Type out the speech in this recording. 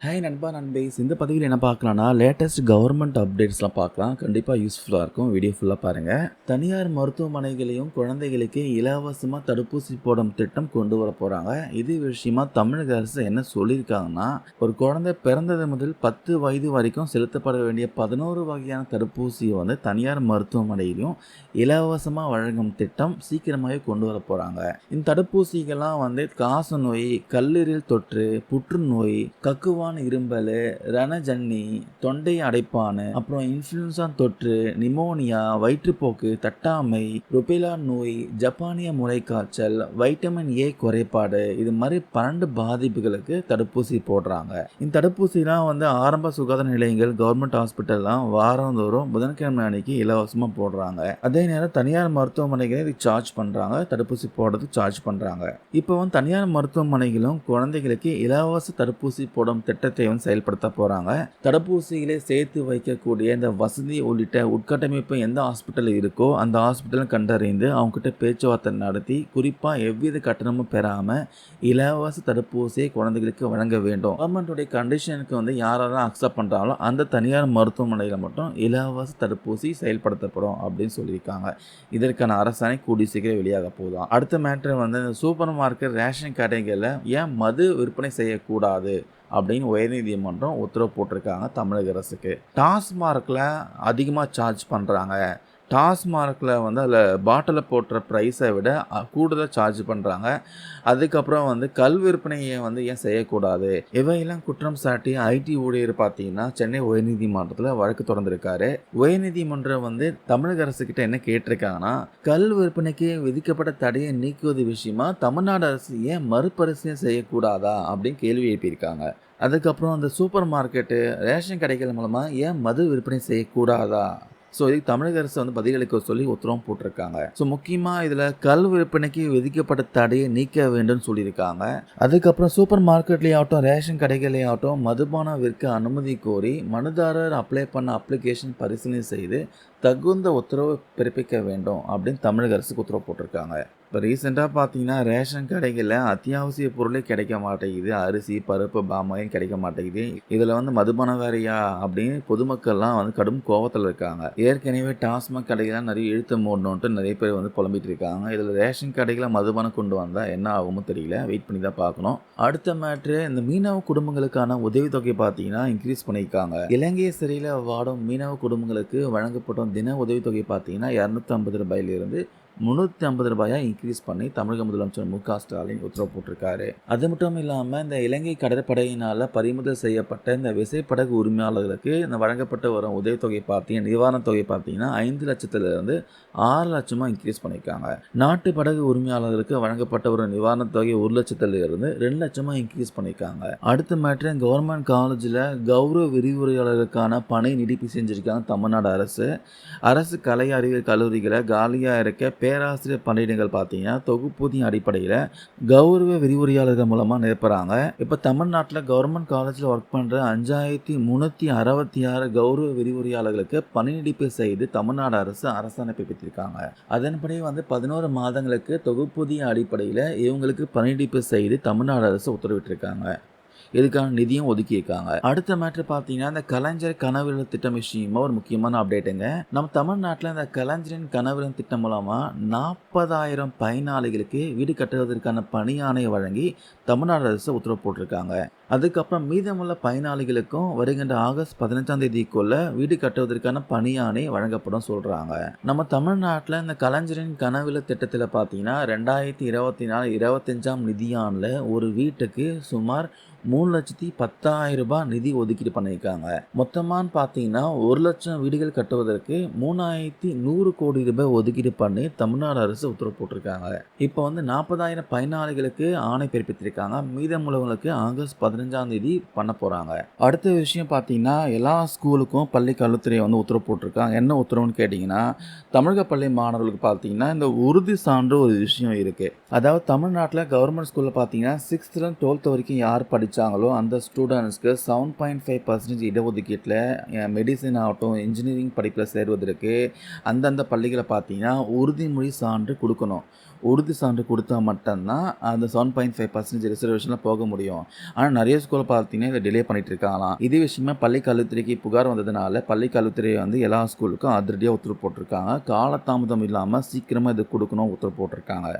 Hi நண்பா நண்பேஸ் இந்த பதவியில் என்ன பார்க்கலாம்னா லேட்டஸ்ட் கவர்மெண்ட் அப்டேட்ஸ்லாம் பார்க்கலாம். கண்டிப்பாக யூஸ்ஃபுல்லாக இருக்கும். வீடியோ ஃபுல்லாக பாருங்கள் தனியார் மருத்துவமனைகளையும் குழந்தைகளுக்கு இலவசமாக தடுப்பூசி போடும் திட்டம் கொண்டு வர போகிறாங்க இது விஷயமா தமிழக அரசு என்ன சொல்லியிருக்காங்கன்னா ஒரு குழந்தை பிறந்தது முதல் பத்து வயது வரைக்கும் செலுத்தப்பட வேண்டிய பதினோரு வகையான தடுப்பூசியை வந்து தனியார் மருத்துவமனையிலையும் இலவசமாக வழங்கும் திட்டம் சீக்கிரமாகவே கொண்டு வர போகிறாங்க இந்த தடுப்பூசிகள்லாம் வந்து காச நோய் கல்லீரல் தொற்று புற்றுநோய் கக்குவான் இரும்பல் ரணஜன்னி தொண்டை அடைப்பான அப்புறம் இன்ஃப்ளூன்சா தொற்று நிமோனியா வயிற்றுப்போக்கு தட்டாமை ருபேலா நோய் ஜப்பானிய முளைக்காய்ச்சல் வைட்டமின் ஏ குறைபாடு இது மாதிரி பன்னெண்டு பாதிப்புகளுக்கு தடுப்பூசி போடுறாங்க. இந்த தடுப்பூசிலாம் வந்து ஆரம்ப சுகாதார நிலையங்கள் கவர்மெண்ட் ஹாஸ்பிட்டல்லாம் வாரந்தோறும் புதன்கிழமை அன்னைக்கு இலவசமாக போடுறாங்க. அதே நேரம் தனியார் மருத்துவமனைகளே இது சார்ஜ் பண்ணுறாங்க தடுப்பூசி போடுறதுக்கு சார்ஜ் பண்ணுறாங்க இப்போ வந்து தனியார் மருத்துவமனைகளும் குழந்தைகளுக்கு இலவச தடுப்பூசி போடும் திட்டம் வந்து செயல்படுத்த போகிறாங்க தடுப்பூசிகளை சேர்த்து வைக்கக்கூடிய இந்த வசதி உள்ளிட்ட உட்கட்டமைப்பு எந்த ஹாஸ்பிட்டல் இருக்கோ அந்த ஹாஸ்பிட்டல் கண்டறிந்து அவங்ககிட்ட பேச்சுவார்த்தை நடத்தி குறிப்பாக எவ்வித கட்டணமும் பெறாமல் இலவச தடுப்பூசியை குழந்தைகளுக்கு வழங்க வேண்டும். கவர்மெண்ட்டுடைய கண்டிஷனுக்கு வந்து யாரெல்லாம் அக்செப்ட் பண்ணுறாங்களோ அந்த தனியார் மருத்துவமனையில் மட்டும் இலவச தடுப்பூசி செயல்படுத்தப்படும் அப்படின்னு சொல்லியிருக்காங்க. இதற்கான அரசாணை கூடி சீக்கிரம் வெளியாக போதும் அடுத்த மேட்டர் வந்து இந்த சூப்பர் மார்க்கெட் ரேஷன் கடைகளில் ஏன் மது விற்பனை செய்யக்கூடாது? அப்படின்னு உயர்நீதிமன்றம் உத்தரவு போட்டிருக்காங்க தமிழக அரசுக்கு. டாஸ்மார்க்கில் அதிகமாக சார்ஜ் பண்ணுறாங்க டாஸ்மார்க்கில் வந்து அதில் பாட்டிலில் போட்டுற ப்ரைஸை விட கூடுதலாக சார்ஜ் பண்ணுறாங்க அதுக்கப்புறம் வந்து கல் விற்பனையை வந்து ஏன் செய்யக்கூடாது? இவையெல்லாம் குற்றம் சாட்டி ஐடி ஊழியர் பார்த்தீங்கன்னா சென்னை உயர்நீதிமன்றத்தில் வழக்கு தொடர்ந்திருக்காரு. உயர்நீதிமன்றம் வந்து தமிழக அரசுக்கிட்ட என்ன கேட்டிருக்காங்கன்னா கல் விற்பனைக்கு விதிக்கப்பட்ட தடையை நீக்குவது விஷயமா தமிழ்நாடு அரசு ஏன் மறுபரிசீலனை செய்யக்கூடாதா அப்படின்னு கேள்வி எழுப்பியிருக்காங்க. அதுக்கப்புறம் அந்த சூப்பர் மார்க்கெட்டு ரேஷன் கடைகள் மூலமாக ஏன் மது விற்பனை செய்யக்கூடாதா? ஸோ இதுக்கு தமிழக அரசு வந்து பதிலளிக்க சொல்லி உத்தரவும் போட்டிருக்காங்க. ஸோ முக்கியமாக இதில் கல் விற்பனைக்கு விதிக்கப்பட்ட தடையை நீக்க வேண்டும் சொல்லியிருக்காங்க. அதுக்கப்புறம் சூப்பர் மார்க்கெட்லேயாகட்டும் ரேஷன் கடைகளையும் மதுபானம் விற்க அனுமதி கோரி மனுதாரர் அப்ளை பண்ண அப்ளிகேஷன் பரிசீலனை செய்து தகுந்த உத்தரவு பிறப்பிக்க வேண்டும் அப்படின்னு தமிழக அரசுக்கு உத்தரவு போட்டிருக்காங்க. இப்போ ரீசெண்டாக பார்த்தீங்கன்னா ரேஷன் கடைகளில் அத்தியாவசிய பொருளே கிடைக்க மாட்டேங்குது. அரிசி பருப்பு பாமாயும் கிடைக்க மாட்டேங்குது. இதில் வந்து மதுபானம் வேறையா அப்படின்னு பொதுமக்கள்லாம் வந்து கடும் கோவத்தில் இருக்காங்க. ஏற்கனவே டாஸ்மாக் கடைகள்லாம் நிறைய இழுத்து மூடணுன்ட்டு நிறைய பேர் வந்து புலம்பிட்டு இருக்காங்க. இதில் ரேஷன் கடைகளை மதுபானம் கொண்டு வந்தால் என்ன ஆகுமோ தெரியல. வெயிட் பண்ணி தான் பார்க்கணும். அடுத்த மேட்ரு இந்த மீனவ குடும்பங்களுக்கான உதவித்தொகை பார்த்தீங்கன்னா இன்க்ரீஸ் பண்ணியிருக்காங்க. இலங்கை சிறையில் வாடும் மீனவ குடும்பங்களுக்கு வழங்கப்படும் தின உதவித்தொகை பார்த்தீங்கன்னா இரநூத்தி ஐம்பது ரூபாயிலிருந்து முந்நூற்றி ஐம்பது ரூபாயாக இன்க்ரீஸ் பண்ணி தமிழக முதலமைச்சர் மு க ஸ்டாலின் உத்தரவு போட்டிருக்காரு. அது மட்டும் இல்லாமல் இந்த இலங்கை கடற்படையினால் பறிமுதல் செய்யப்பட்ட இந்த விசைப்படகு உரிமையாளர்களுக்கு இந்த வழங்கப்பட்ட வரும் உதவித்தொகை பார்த்தீங்க நிவாரணத் தொகை பார்த்தீங்கன்னா ஐந்து லட்சத்துலேருந்து ஆறு லட்சமாக இன்க்ரீஸ் பண்ணியிருக்காங்க. நாட்டு படகு உரிமையாளர்களுக்கு வழங்கப்பட்ட ஒரு நிவாரணத் தொகை ஒரு லட்சத்துலேருந்து ரெண்டு லட்சமாக இன்க்ரீஸ் பண்ணியிருக்காங்க. அடுத்த மேட்ரு கவர்மெண்ட் காலேஜில் கௌரவ விரிவுரையாளருக்கான பணி நீடிப்பு செஞ்சுருக்காங்க தமிழ்நாடு அரசு. அரசு கலை அறிவியல் கல்லூரிகளை காலியாக இருக்க பேராசிரியர் பண்டிகைகள் பார்த்தீங்கன்னா தொகுப்பூதிய அடிப்படையில் கௌரவ விரிவுரையாளர்கள் மூலமாக நிரப்புகிறாங்க இப்போ தமிழ்நாட்டில் கவர்மெண்ட் காலேஜில் ஒர்க் பண்ணுற அஞ்சாயிரத்தி முந்நூற்றி அறுபத்தி ஆறு கௌரவ விரிவுரையாளர்களுக்கு பணி நீடிப்பு செய்து தமிழ்நாடு அரசு அரசாணை பிறப்பித்திருக்காங்க அதன்படி வந்து பதினோரு மாதங்களுக்கு தொகுப்பூதிய அடிப்படையில் இவங்களுக்கு பணி நீடிப்பு செய்து தமிழ்நாடு அரசு உத்தரவிட்டிருக்காங்க. இதுக்கான நிதியும் ஒதுக்கியிருக்காங்க அடுத்த மேட்ரு பார்த்தீங்கன்னா இந்த கலைஞர் கனவு திட்டம் விஷயமா ஒரு முக்கியமான அப்டேட்டுங்க நம்ம தமிழ்நாட்டில் இந்த கலைஞரின் கனவு திட்டம் மூலமாக நாற்பதாயிரம் பயனாளிகளுக்கு வீடு கட்டுவதற்கான பணி வழங்கி தமிழ்நாடு அரசு உத்தரவு போட்டிருக்காங்க. அதுக்கப்புறம் மீதமுள்ள பயனாளிகளுக்கும் வருகின்ற ஆகஸ்ட் பதினஞ்சாம் தேதிக்குள்ள வீடு கட்டுவதற்கான பணியாணை வழங்கப்படும் சொல்கிறாங்க நம்ம தமிழ்நாட்டில் இந்த கலைஞரின் கனவுல திட்டத்தில் பார்த்தீங்கன்னா ரெண்டாயிரத்தி இருபத்தி நாலு இருபத்தஞ்சாம் நிதியாண்டில் ஒரு வீட்டுக்கு சுமார் மூணு லட்சத்தி பத்தாயிரம் ரூபாய் நிதி ஒதுக்கீடு பண்ணியிருக்காங்க. மொத்தமானு பார்த்தீங்கன்னா ஒரு லட்சம் வீடுகள் கட்டுவதற்கு மூணாயிரத்தி நூறு கோடி ரூபாய் ஒதுக்கீடு பண்ணி தமிழ்நாடு அரசு உத்தரவு போட்டிருக்காங்க. இப்போ வந்து நாற்பதாயிரம் பயனாளிகளுக்கு ஆணை பிறப்பித்திருக்காங்க. மீதமுள்ளவங்களுக்கு ஆகஸ்ட் பதினஞ்சாம் தேதி பண்ண போகிறாங்க அடுத்த விஷயம் பார்த்தீங்கன்னா எல்லா ஸ்கூலுக்கும் பள்ளி கல்வித்துறை வந்து உத்தரவு போட்டிருக்காங்க. என்ன உத்தரவுன்னு கேட்டிங்கன்னா தமிழக பள்ளி மாணவர்களுக்கு பார்த்தீங்கன்னா இந்த உறுதி சான்று ஒரு விஷயம் இருக்குது அதாவது தமிழ்நாட்டில் கவர்மெண்ட் ஸ்கூலில் பார்த்தீங்கன்னா சிக்ஸ்த்துலேருந்து டுவெல்த் வரைக்கும் யார் படி படித்தாங்களோ அந்த ஸ்டூடெண்ட்ஸ்க்கு செவன் பாயிண்ட் ஃபைவ் பர்சன்டேஜ் இடஒதுக்கீட்டில் மெடிசன் ஆகட்டும் இன்ஜினியரிங் படிப்பில் சேருவதற்கு அந்தந்த பள்ளிகளை பார்த்தீங்கன்னா உறுதிமொழி சான்று கொடுக்கணும். உறுதி சான்று கொடுத்தா மட்டும்தான் அந்த செவன் பாயிண்ட் ஃபைவ் பர்சன்டேஜ் ரிசர்வேஷனில் போக முடியும். ஆனால் நிறைய ஸ்கூலில் பார்த்தீங்கன்னா இதை டிலே பண்ணிட்டு இருக்காங்களாம். இதே விஷயமா பள்ளி கல்வித்துறைக்கு புகார் வந்ததுனால பள்ளி கல்வித்துறை வந்து எல்லா ஸ்கூலுக்கும் அதிரடியாக உத்தரவு போட்டிருக்காங்க. காலதாமதம் இல்லாமல் சீக்கிரமாக இது கொடுக்கணும் உத்தரவு போட்டிருக்காங்க.